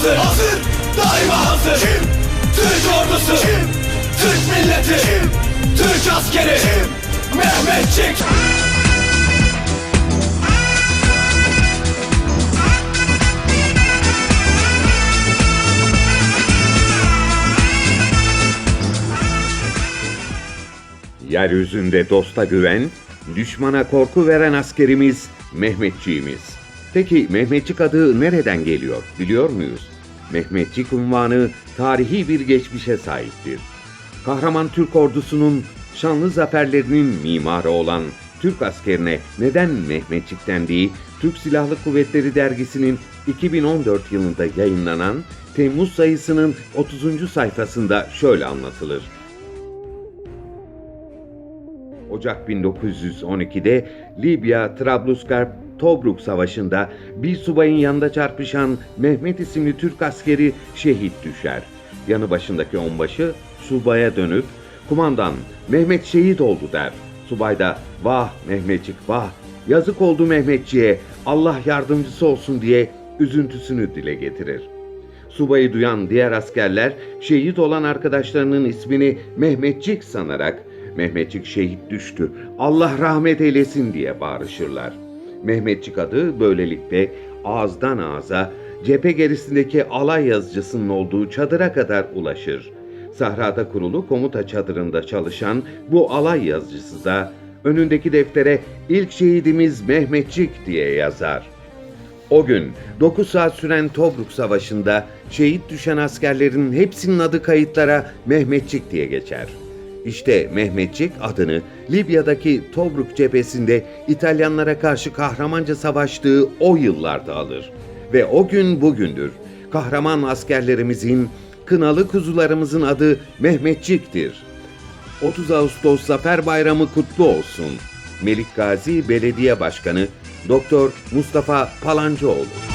hazır Hazır Daima hazır Kim? Türk ordusu Kim? Türk milleti Kim? Türk askeri Kim? Mehmetçik Yeryüzünde dosta güven, düşmana korku veren askerimiz Mehmetçiğimiz. Peki Mehmetçik adı nereden geliyor biliyor muyuz? Mehmetçik unvanı tarihi bir geçmişe sahiptir. Kahraman Türk ordusunun şanlı zaferlerinin mimarı olan Türk askerine neden Mehmetçik dendiği Türk Silahlı Kuvvetleri dergisinin 2014 yılında yayınlanan Temmuz sayısının 30. sayfasında şöyle anlatılır. Ocak 1912'de Libya, Trablusgarp, Tobruk Savaşı'nda bir subayın yanında çarpışan Mehmet isimli Türk askeri şehit düşer. Yanı başındaki onbaşı subaya dönüp kumandan Mehmet şehit oldu der. Subay da vah Mehmetçik vah yazık oldu Mehmetçiğe Allah yardımcısı olsun diye üzüntüsünü dile getirir. Subayı duyan diğer askerler şehit olan arkadaşlarının ismini Mehmetçik sanarak Mehmetçik şehit düştü, Allah rahmet eylesin diye bağırışırlar. Mehmetçik adı böylelikle ağızdan ağza cephe gerisindeki alay yazıcısının olduğu çadıra kadar ulaşır. Sahrada kurulu komuta çadırında çalışan bu alay yazıcısı da önündeki deftere ilk şehidimiz Mehmetçik diye yazar. O gün 9 saat süren Tobruk Savaşı'nda şehit düşen askerlerin hepsinin adı kayıtlara Mehmetçik diye geçer. İşte Mehmetçik adını Libya'daki Tobruk cephesinde İtalyanlara karşı kahramanca savaştığı o yıllarda alır. Ve o gün bugündür. Kahraman askerlerimizin, kınalı kuzularımızın adı Mehmetçik'tir. 30 Ağustos Zafer Bayramı kutlu olsun. Melik Gazi Belediye Başkanı Doktor Mustafa Palancıoğlu